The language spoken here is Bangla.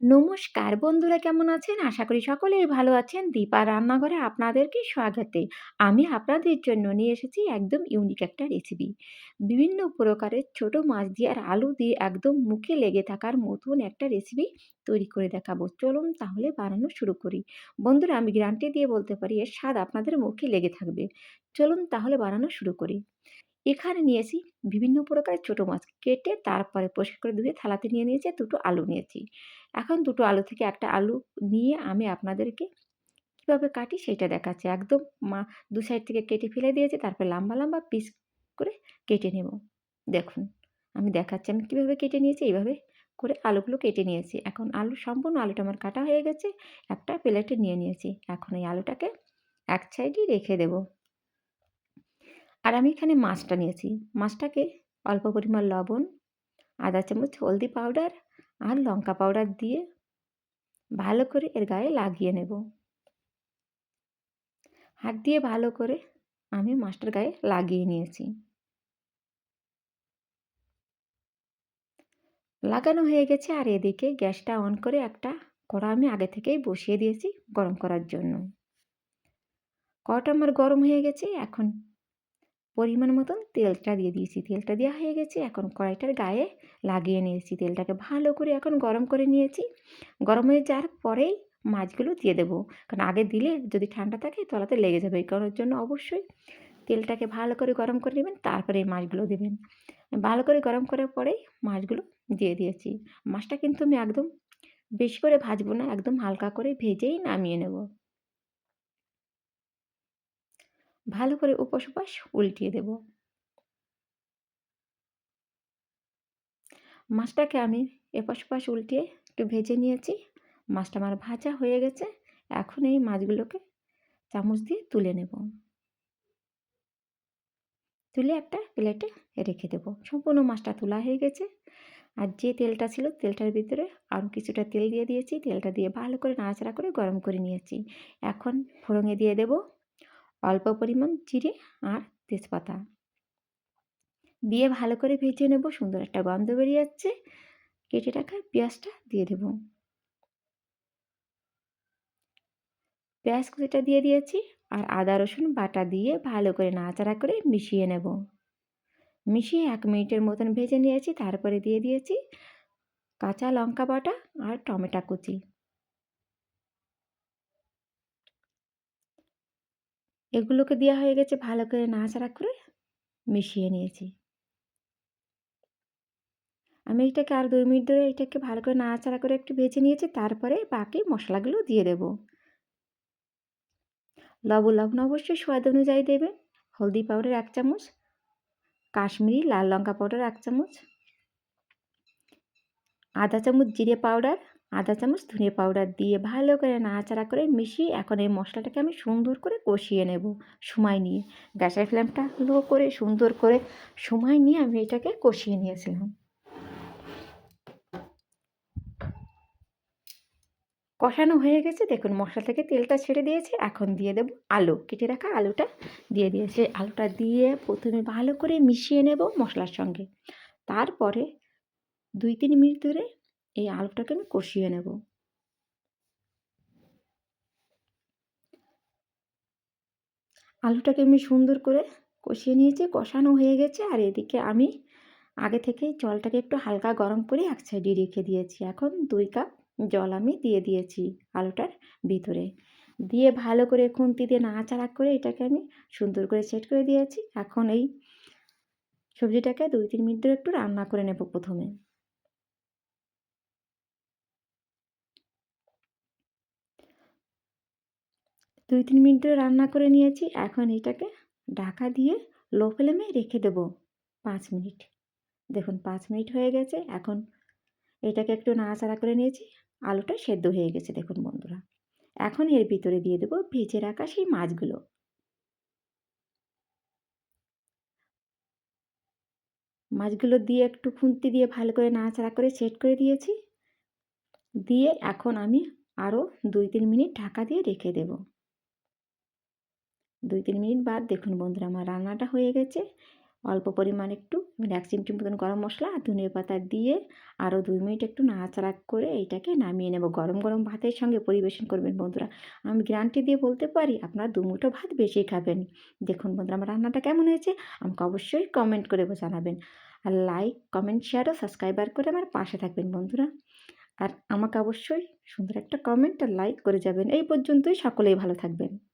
নমস্কার বন্ধুরা, কেমন আছেন? আশা করি সকলেই ভালো আছেন। দীপা রান্নাঘরে আপনাদেরকে স্বাগতে। আমি আপনাদের জন্য নিয়ে এসেছি একদম ইউনিক একটা রেসিপি। বিভিন্ন প্রকারের ছোট মাছ দিয়ে আর আলু দিয়ে একদম মুখে লেগে থাকার মতন একটা রেসিপি তৈরি করে দেখাবো। চলুন তাহলে বানানো শুরু করি। বন্ধুরা, আমি গ্যারান্টি দিয়ে বলতে পারি, এর স্বাদ আপনাদের মুখে লেগে থাকবে। চলুন তাহলে বানানো শুরু করি। এখানে নিয়েছি বিভিন্ন প্রকারের ছোটো মাছ। কেটে তারপরে পরিষ্কার করে ধুয়ে থালাতে নিয়ে নিয়েছি, দুটো আলু নিয়েছি। এখন দুটো আলু থেকে একটা আলু নিয়ে আমি আপনাদেরকে কীভাবে কাটি সেটা দেখাচ্ছি। একদম মা, দু সাইড থেকে কেটে ফেলে দিয়েছি, তারপর লম্বা লম্বা পিস করে কেটে নেব। দেখুন, আমি দেখাচ্ছি আমি কীভাবে কেটে নিয়েছি, এইভাবে করে আলুগুলো কেটে নিয়েছি। এখন আলু, সম্পূর্ণ আলুটা আমার কাটা হয়ে গেছে, একটা প্লেটে নিয়ে নিয়েছি। এখন এই আলুটাকে এক সাইডেই রেখে দেবো। আর আমি এখানে মাছটা নিয়েছি। মাছটাকে অল্প পরিমাণ লবণ, আধা চামচ হলদি পাউডার আর লঙ্কা পাউডার দিয়ে ভালো করে এর গায়ে লাগিয়ে নেব। হাত দিয়ে ভালো করে আমি মাছটার গায়ে লাগিয়ে নিয়েছি। লাগানো হয়ে গেছে আর এদিকে গ্যাসটা অন করে একটা কড়া আমি আগে থেকেই বসিয়ে দিয়েছি গরম করার জন্য। কড়াটা আমার গরম হয়ে গেছে, এখন পরিমাণ মতন তেলটা দিয়ে দিয়েছি। তেলটা দেওয়া হয়ে গেছে। এখন কড়াইটার গায়ে লাগিয়ে নিয়েছি। তেলটাকে ভালো করে এখন গরম করে নিয়েছি। গরম হয়ে যাওয়ার পরেই মাছগুলো দিয়ে দেবো। কারণ আগে দিলে যদি ঠান্ডা থাকে তলাতে লেগে যাবে। এই জন্য অবশ্যই তেলটাকে ভালো করে গরম করে নেবেন, তারপরে এই মাছগুলো দেবেন। ভালো করে গরম করার পরেই মাছগুলো দিয়ে দিয়েছি। মাছটা কিন্তু আমি একদম বেশি করে ভাজবো না, একদম হালকা করে ভেজেই নামিয়ে নেব। ভালো করে উপোস উপাস উল্টিয়ে দেব। মাছটাকে আমি এপাশ ওপাশ উল্টিয়ে একটু ভেজে নিয়েছি। মাছটা আমার ভাজা হয়ে গেছে। এখন এই মাছগুলোকে চামচ দিয়ে তুলে নেব। তুলে একটা প্লেটে রেখে দেব। সম্পূর্ণ মাছটা তোলা হয়ে গেছে। আর যে তেলটা ছিল তেলটার ভিতরে আরও কিছুটা তেল দিয়ে দিয়েছি। তেলটা দিয়ে ভালো করে নাড়াচাড়া করে গরম করে নিয়েছি। এখন ফোড়ঙে দিয়ে দেব। অল্প পরিমাণ জিরে আর তেজপাতা। দিয়ে ভালো করে ভেজে নেব, সুন্দর একটা গন্ধ বেরিয়ে যাচ্ছে কেটে রাখা পেঁয়াজটা দিয়ে দেব। পেঁয়াজ কুচিটা দিয়ে দিয়েছি আর আদা, রসুন বাটা দিয়ে ভালো করে নাড়াচাড়া করে মিশিয়ে নেব। মিশিয়ে এক মিনিটের মতন ভেজে নিয়েছি, তারপরে দিয়ে দিয়েছি কাঁচা লঙ্কা বাটা আর টমেটো কুচি। এগুলোকে দেওয়া হয়ে গেছে ভালো করে নাড়াচাড়া করে মিশিয়ে নিয়েছি। আমি এটাকে আর দুই মিনিট ধরে এটাকে ভালো করে নাড়াচাড়া করে একটু ভেজে নিয়েছি, তারপরে বাকি মশলাগুলো দিয়ে দেব। লবণ লবণ অবশ্যই স্বাদ অনুযায়ী দেবেন। হলদি পাউডার এক চামচ, কাশ্মীরি লাল লঙ্কা পাউডার এক চামচ, আধা চামচ জিরে পাউডার আধা চামচ ধনে পাউডার দিয়ে ভালো করে নাড়াচাড়া করে মিশিয়ে এখন এই মশলাটাকে আমি সুন্দর করে কষিয়ে নেব সময় নিয়ে। গ্যাসের ফ্লেমটা লো করে সুন্দর করে সময় নিয়ে আমি এটাকে কষিয়ে নিয়েছিলাম। কষানো হয়ে গেছে। দেখুন, মশলা থেকে তেলটা ছেড়ে দিয়েছে। এখন দিয়ে দেবো আলু। কেটে রাখা আলুটা দিয়ে দিয়েছে। আলুটা দিয়ে প্রথমে ভালো করে মিশিয়ে নেব মশলার সঙ্গে। তারপরে দুই তিন মিনিট ধরে এই আলুটাকে আমি কষিয়ে নেব। আলুটাকে আমি সুন্দর করে কষিয়ে নিয়েছি, কষানো হয়ে গেছে, আর এদিকে আমি আগে থেকে জলটাকে একটু হালকা গরম করে এক সাইডে রেখে দিয়েছি। এখন দুই কাপ জল আমি দিয়ে দিয়েছি আলুটার ভিতরে। দিয়ে ভালো করে খুন্তি দিয়ে নাড়াচাড়া করে এটাকে আমি সুন্দর করে সেট করে দিয়েছি। এখন এই সবজিটাকে দুই তিন মিনিট ধরে একটু রান্না করে নেব প্রথমে। দুই তিন মিনিট রান্না করে নিয়েছি। এখন এটাকে ঢাকা দিয়ে লো ফ্লেমে রেখে দেব পাঁচ মিনিট। দেখুন, পাঁচ মিনিট হয়ে গেছে। এখন এটাকে একটু নাড়াচাড়া করে নিয়েছি। আলুটা সেদ্ধ হয়ে গেছে, দেখুন বন্ধুরা। এখন এর ভিতরে দিয়ে দেবো ভেজে রাখা সেই মাছগুলো। মাছগুলো দিয়ে একটু খুন্তি দিয়ে ভালো করে নাড়াচাড়া করে সেট করে দিয়েছি। দিয়ে এখন আমি আরও দুই তিন মিনিট ঢাকা দিয়ে রেখে দেব। দুই তিন মিনিট বাদ। দেখুন বন্ধুরা, আমার রান্নাটা হয়ে গেছে। অল্প পরিমাণ একটু এক চিমটি মতন গরম মশলা আর ধনিয়া পাতা দিয়ে আরও দুই মিনিট একটু নাড়াচাড়া করে এইটাকে নামিয়ে নেব। গরম গরম ভাতের সঙ্গে পরিবেশন করবেন বন্ধুরা। আমি গ্যারান্টি দিয়ে বলতে পারি, আপনারা দু মুঠো ভাত বেশি খাবেন। দেখুন বন্ধুরা, আমার রান্নাটা কেমন হয়েছে, আমাকে অবশ্যই কমেন্ট করে জানাবেন। আর লাইক কমেন্ট শেয়ার ও সাবস্ক্রাইবার করে আমার পাশে থাকবেন বন্ধুরা। আর আমাকে অবশ্যই সুন্দর একটা কমেন্ট আর লাইক করে যাবেন। এই পর্যন্তই, সকলেই ভালো থাকবেন।